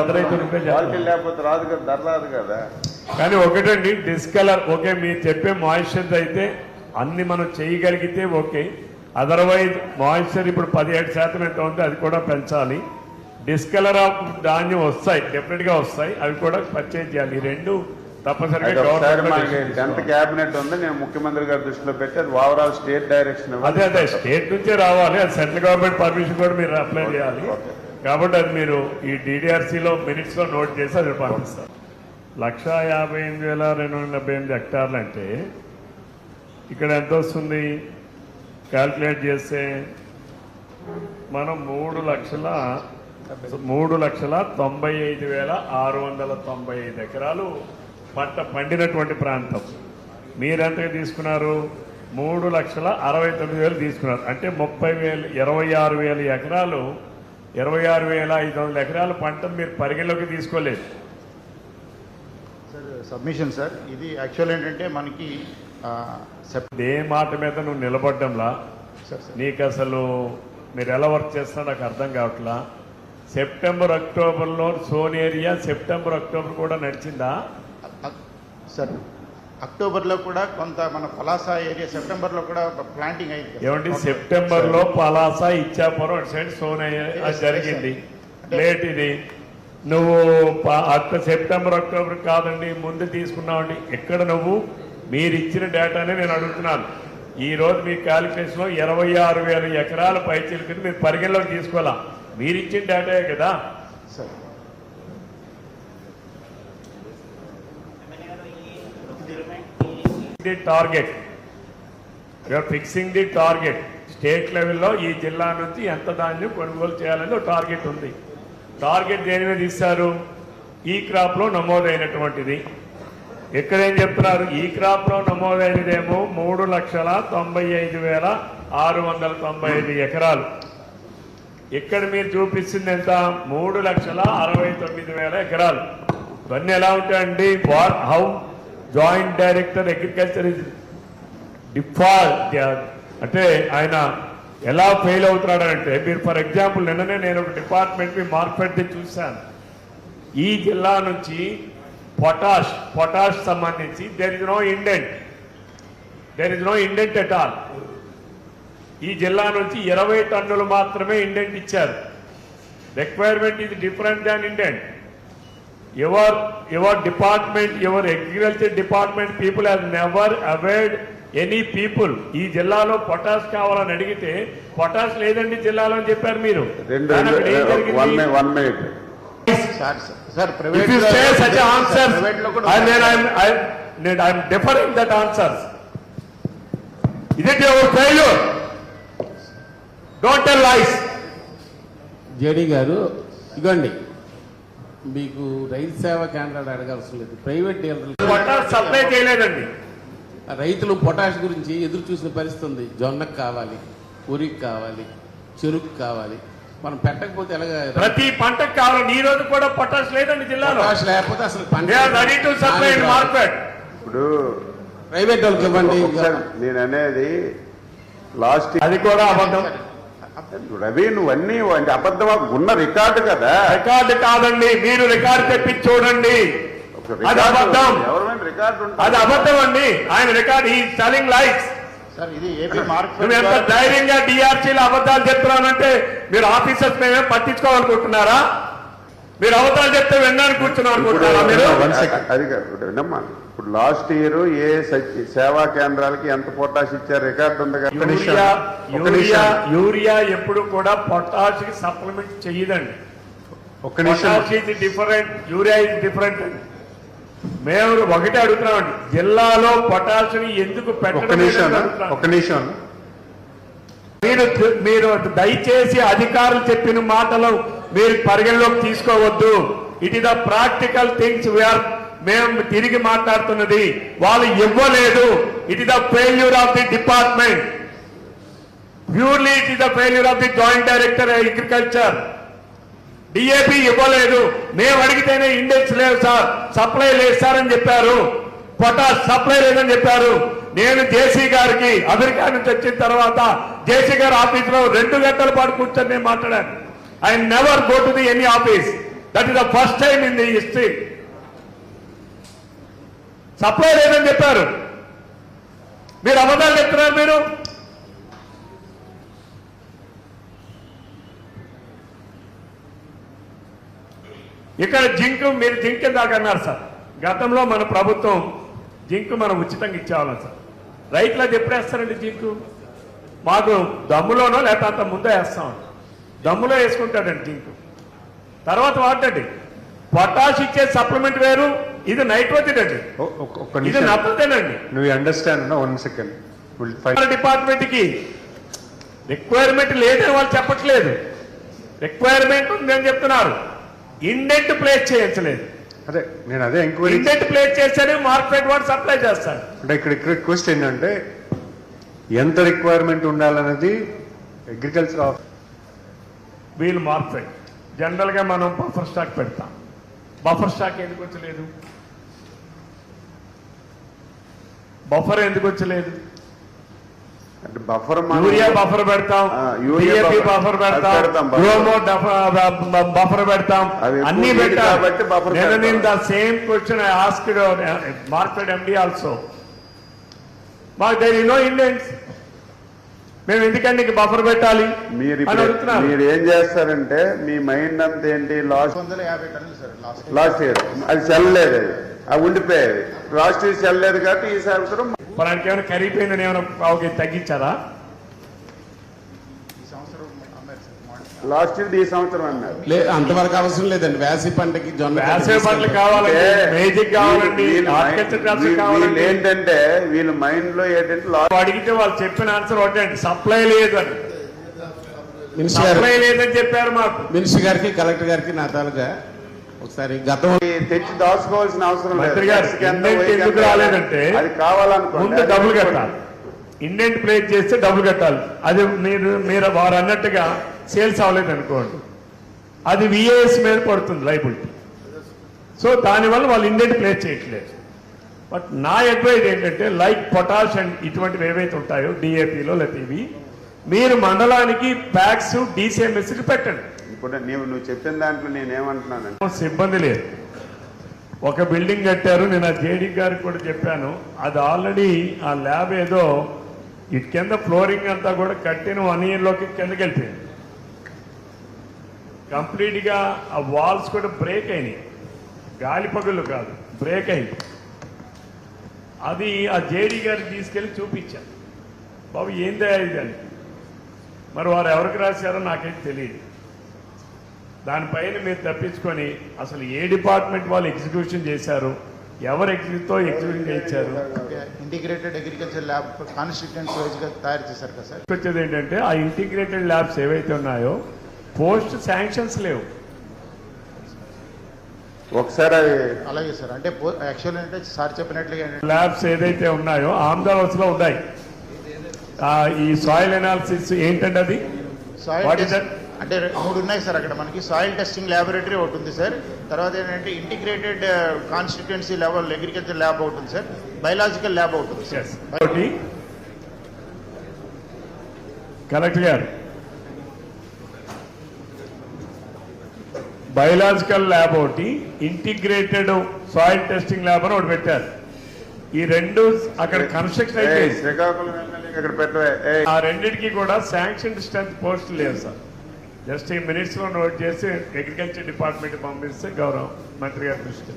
Quality. లేకపోతే రాదు కదా ధర రాదు కదా. కానీ ఒకటండి డిస్కలర్ ఓకే మీరు చెప్పే మాయిశ్చర్ అయితే అన్ని మనం చేయగలిగితే ఓకే. అదర్వైజ్ మాయిశ్చర్ ఇప్పుడు పదిహేడు శాతం ఎంత ఉంది అది కూడా పెంచాలి. డిస్కలర్ ఆఫ్ ధాన్యం వస్తాయి డెఫినెట్గా వస్తాయి. అవి కూడా పర్చేజ్ చేయాలి. ఈ రెండు టెన్త్ క్యాబినెట్ ఉంది నేను ముఖ్యమంత్రి గారి దృష్టిలో ఓవరాల్ స్టేట్ డైరెక్షన్ అదే అదే స్టేట్ నుంచే రావాలి. అది సెంట్రల్ గవర్నమెంట్ పర్మిషన్ కూడా మీరు అప్లై చేయాలి. కాబట్టి అది మీరు ఈ డిడిఆర్సీలో మినిట్స్లో నోట్ చేసి అది పంపిస్తారు లక్ష యాభై ఎనిమిది వేల రెండు వందల డెబ్బై ఎనిమిది హెక్టార్లు అంటే ఇక్కడ ఎంత వస్తుంది? క్యాల్కులేట్ చేస్తే మనం మూడు లక్షల మూడు లక్షల తొంభై ఐదు వేల ఆరు వందల తొంభై ఐదు ఎకరాలు పంట పండినటువంటి ప్రాంతం. మీరెంతగా తీసుకున్నారు? మూడు లక్షల అరవై తొమ్మిది వేలు తీసుకున్నారు. అంటే ముప్పై వేలు ఇరవై ఆరు వేల ఎకరాలు ఇరవై ఆరు వేల ఐదు వందల ఎకరాల పంట మీరు పరిగణలోకి తీసుకోలేదు. సార్ సబ్మిషన్ సార్ ఇది యాక్చువల్ ఏంటంటే మనకి ఏ మాట మీద నువ్వు నిలబడ్డంలా? నీకు అసలు మీరు ఎలా వర్క్ చేస్తున్నా నాకు అర్థం కావట్లా? సెప్టెంబర్ అక్టోబర్లో సోన్ ఏరియా సెప్టెంబర్ అక్టోబర్ కూడా నడిచిందా? సార్ అక్టోబర్లో కూడా కొంత మన పలాస ఏరియా సెప్టెంబర్లో కూడా ప్లాంటింగ్ అయింది కదా. ఏమంటే సెప్టెంబర్లో పలాస ఇచ్చాపురం అటు సైడ్ సోన్ అయ్యే- అది జరిగింది. లేట్ ఇది. నువ్వు సెప్టెంబర్ అక్టోబర్ కాదండి ముందు తీసుకున్నావండి. ఎక్కడ నువ్వు? మీరు ఇచ్చిన డేటానే నేను అడుగుతున్నాను. ఈ రోజు మీ క్యాలిక్యులేషన్లో ఇరవై ఆరు వేల ఎకరాల పైచీలకి మీరు పరిగణలోకి తీసుకోవాలా? మీరు ఇచ్చిన డేటాయే కదా. Sir. The target you're fixing the target state లెవెల్లో ఈ జిల్లా నుంచి ఎంత ధాన్యం కొనుగోలు చేయాలని ఒక టార్గెట్ ఉంది. టార్గెట్ దేని మీద ఇస్తారు? ఈ క్రాప్లో నమోదైనటువంటిది. ఇక్కడ ఏం చెప్తున్నారు? ఈ క్రాప్లో నమోదైనదేమో మూడు లక్షల తొంభై ఐదు వేల ఆరు వందల తొంభై ఐదు ఎకరాలు. ఇక్కడ మీరు చూపిస్తుంది ఎంత? మూడు లక్షల అరవై తొమ్మిది వేల ఎకరాలు. ఇవన్నీ ఎలా ఉంటాయండి? How joint director agriculture is default అంటే ఆయన ఎలా ఫెయిల్ అవుతున్నాడంటే మీరు ఫర్ ఎగ్జాంపుల్ నిన్ననే నేను ఒక డిపార్ట్మెంట్ మార్కెట్ చూశాను. ఈ జిల్లా నుంచి పొటాష్ పొటాష్ సంబంధించి there is no indent there is no indent at all ఈ జిల్లా నుంచి ఇరవై టన్నులు మాత్రమే ఇండెంట్ ఇచ్చారు. రిక్వైర్మెంట్ ఇది different than indent your your department your agriculture department people have never avoid any people ఈ జిల్లాలో పొటాష్ కావాలని అడిగితే పొటాష్ లేదండి జిల్లాలో అని చెప్పారు మీరు రెండు కానీ అక్కడ ఏం వన్ జరిగింది? One minute sir sir If private you say such answers, ప్రైవేట్లో కూడా I mean, I'm, I'm, నేను- I'm deferring that answers. Is it your failure? Don't tell lies. JD గారు ఇగోండి మీకు రైతు సేవా కేంద్రాలు అడగాల్సిన లేదు. ప్రైవేట్ డీలర్లు పొటాష్ సప్లై చేయలేదండి. రైతులు పొటాష్ గురించి ఎదురు చూసిన పరిస్థితి ఉంది. జొన్నకు కావాలి ఉరికి కావాలి చెరుకు కావాలి. మనం పెట్టకపోతే ఎలాగ ప్రతి పంటకు కావాలి ఈ రోజు కూడా పొటాష్ లేదండి జిల్లాలో. పొటాష్ లేకపోతే అసలు పంట They are ready to supply in market. ఇప్పుడు ప్రైవేట్ వాళ్ళకి ఇవ్వండి. నేను అనేది లాస్ట్ అది కూడా అబద్ధం. రవి నువ్వు అన్ని అంటే అబద్ధమా? ఉన్న రికార్డు కదా. రికార్డు కాదండి మీరు రికార్డు తెప్పించి చూడండి. అది రికార్డు అబద్ధం. రికార్డు అది అబద్ధం అండి ఆయన రికార్డ్ ఈ సెలింగ్ మార్కెట్ నువ్వు ఎంత ధైర్యంగా డిఆర్సీలు అబద్ధాలు చెప్తున్నానంటే మీరు ఆఫీసర్స్ మేమే పట్టించుకోవాలనుకుంటున్నారా? మీరు అబద్ధాలు చెప్తే విన్నాను కూర్చున్నాం ఇప్పుడు లాస్ట్ ఇయర్ ఏ సచి- సేవా కేంద్రాలకి ఎంత పొటాష్ ఇచ్చారు? రికార్డు ఉంది? కదా యూరియా యూరియా యూరియా ఎప్పుడు కూడా పొటాష్కి సప్లిమెంట్ చెయ్యదండి ఒక్క నిమిషం. డిఫరెంట్ యూరియా ఇది డిఫరెంట్ అండి. మేము ఒకటే అడుగుతున్నామండి. జిల్లాలో పొటాష్ని ఎందుకు పెట్టడం నిమిషం. మీరు మీరు దయచేసి అధికారులు చెప్పిన మాటలు మీరు పరిగణలోకి తీసుకోవద్దు. It is the practical things we're మేము తిరిగి మాట్లాడుతున్నది. వాళ్ళు ఇవ్వలేదు. It is the failure of the department purely it is the failure of the joint director agriculture DAP ఇవ్వలేదు. మేము అడిగితేనే ఇండెక్స్ లేవు సార్ సప్లై లేదు సార్ అని చెప్పారు. పొటాస్ సప్లై లేదని చెప్పారు. నేను జేసీ గారికి అమెరికా నుంచి వచ్చిన తర్వాత జేసీ గారు ఆఫీస్లో రెండు గంటల పాటు కూర్చొని నేను మాట్లాడాను. I never go to the any office that is the first time in the history supply లేదని చెప్పారు. మీరు అబద్ధాలు చెప్తున్నారు మీరు? ఇక్కడ జింక్ మీరు జింక్ దాకా అన్నారు సార్? గతంలో మన ప్రభుత్వం జింక్ మనం ఉచితంగా ఇచ్చేవాళ్ళం సార్. రైతులకు ఎప్పుడు వేస్తారండి జింకు? మాకు దమ్ములోనో లేకపోతే అంత ముందే వేస్తాం. దమ్ములో వేసుకుంటాడండి జింకు. తర్వాత వాడండి పొటాష్ ఇచ్చే సప్లిమెంట్ వేరు ఇది నైట్రోజన్ అండి ఇది నిమిషం. నప్పదేనండి నువ్వు అండర్స్టాండ్ వన్ సెకండ్ డిపార్ట్మెంట్కి రిక్వైర్మెంట్ లేదని వాళ్ళు చెప్పట్లేదు. రిక్వైర్మెంట్ ఉందని చెప్తున్నారు. ఇండెంట్ ప్లేస్ చేయించలేదు. అదే నేను అదే ఎంక్వైరీ ఇండెంట్ ప్లేస్ చేస్తేనే మార్కెట్ వాడు సప్లై చేస్తాడు అంటే ఇక్కడ ఇక్కడ రిక్వెస్ట్ ఏంటంటే ఎంత రిక్వైర్మెంట్ ఉండాలన్నది అగ్రికల్చర్ ఆఫ్ వీల్ జనరల్గా మనం బఫర్ స్టాక్ పెడతాం. బఫర్ స్టాక్ ఎందుకు వచ్చలేదు? బఫర్ ఎందుకు వచ్చలేదు? అంటే బఫర్ యూరియా బఫర్ పెడతాం. ఆ, యూరియా డిఏపి బఫర్- పెడతాం. పెడతాం. గ్రోమో బఫర్ అన్ని నీరు కాబట్టి బఫర్ పెట్టాలి పెడతాం. నేను the same question I asked market MD also మాకు దేర్ నో ఇండియన్స్ మేము ఎందుకండి నీకు బఫర్ పెట్టాలి? మీరు మీరు ఏం చేస్తారంటే మీ మైండ్ అంతా ఏంటి? లాస్ట్ లాస్ట్ లాస్ట్ ఇయర్ అది చెల్లలేదు అది. ఉండిపోయేది. లాస్ట్ ఇయర్ చెల్లలేదు కాబట్టి ఈ సంవత్సరం మనకి ఏమైనా కరిగిపోయిందని ఏమైనా పావుకి తగ్గించారా ఈ సంవత్సరం అమ్మారు సార్ మార్నింగ్ లాస్ట్ ఇయర్ ఈ సంవత్సరం అన్నారు. అంతవరకు అవసరం లేదండి. వేసవి పంటకి జొన్న వేసవి పంటలు కావాలండి. ఏంటంటే వీళ్ళ మైండ్లో ఏంటంటే అడిగితే వాళ్ళు చెప్పిన ఆన్సర్ ఒకటే సప్లై లేదని సప్లై లేదని చెప్పారు మాకు. మినిస్టర్ గారికి కలెక్టర్ గారికి నా తాలూగా ఒకసారి గతం తెచ్చి దాచుకోవాల్సిన అవసరం ఎందుకు రాలేదంటే అది అది డబ్బులు. కట్టాలి. ఇండెంట్ ప్లేస్ చేస్తే డబ్బులు కట్టాలి. అది మీరు మీరు వారు అన్నట్టుగా సేల్స్ అవ్వలేదు అనుకోండి. అది విఏఎస్ మీద పడుతుంది లైబిలిటీ సో దానివల్ల వాళ్ళు ఇండెంట్ ప్లేస్ చేయట్లేదు. బట్ నా అడ్వైజ్ ఏంటంటే లైక్ పొటాష్ అండ్ ఇటువంటివి ఏవైతే ఉంటాయో డిఏపిలో లేకపోతే ఇవి మీరు మండలానికి ప్యాక్స్ డిసిఎంఎస్ పెట్టండి. ఇప్పుడు నీవు నువ్వు చెప్పిన దాంట్లో నేనేమంటున్నానంటే సిబ్బంది లేదు. ఒక బిల్డింగ్ కట్టారు నేను ఆ జేడీ గారికి కూడా చెప్పాను. అది ఆల్రెడీ ఆ ల్యాబ్ ఏదో ఇటు కింద ఫ్లోరింగ్ అంతా కూడా కట్టిన వన్ ఇయర్లోకి కిందకి వెళ్ళిపోయింది. కంప్లీట్గా ఆ వాల్స్ కూడా బ్రేక్ అయినాయి. గాలి పగుళ్ళు కాదు బ్రేక్ అయింది. అది ఆ జేడీ గారికి తీసుకెళ్ళి చూపించాను బాబు ఏందా ఇది అని. మరి వారు ఎవరికి రాశారో నాకైతే తెలియదు. దానిపైన మీరు తప్పించుకొని అసలు ఏ డిపార్ట్మెంట్ వాళ్ళు ఎగ్జిక్యూషన్ చేశారు ఎవరు ఎగ్జిక్యూతో ఎగ్జిక్యూషన్ చేయించారు? ఇంటిగ్రేటెడ్ అగ్రికల్చర్ ల్యాబ్ కాన్స్టిట్యూన్స్ తయారు చేశారు కదా సార్. వచ్చేది ఏంటంటే ఆ ఇంటిగ్రేటెడ్ ల్యాబ్స్ ఏవైతే ఉన్నాయో పోస్ట్ శాంక్షన్స్ లేవు. ఒకసారి అలాగే సార్ అంటే యాక్చువల్ అంటే సార్ చెప్పినట్లుగా ల్యాబ్స్ ఏదైతే ఉన్నాయో ఆమ్దావస్లో ఉన్నాయి. ఆ, ఈ సాయిల్ ఎనాలిసిస్ ఏంటంటే అది? అంటే మూడు ఉన్నాయి సార్ అక్కడ మనకి. సాయిల్ టెస్టింగ్ ల్యాబొరేటరీ ఒకటి ఉంది సార్. తర్వాత ఏంటంటే integrated constituency level agriculture lab ఒకటి ఉంది సార్. బయలాజికల్ ల్యాబ్ ఒకటి ఉంది సార్. కలెక్టర్ గారు బయలాజికల్ ల్యాబ్ ఒకటి ఇంటిగ్రేటెడ్ సాయిల్ టెస్టింగ్ ల్యాబ్ అని ఒకటి పెట్టారు. ఈ రెండు అక్కడ కన్స్ట్రక్షన్ ఏయ్, ఆ రెండింటికి కూడా శాంక్షన్ స్ట్రెంత్ పోస్ట్ లేదు సార్. జస్ట్ ఈ మినిట్స్లో నోట్ చేసి అగ్రికల్చర్ డిపార్ట్మెంట్ పంపిస్తే గౌరవం మంత్రి గారి దృష్టి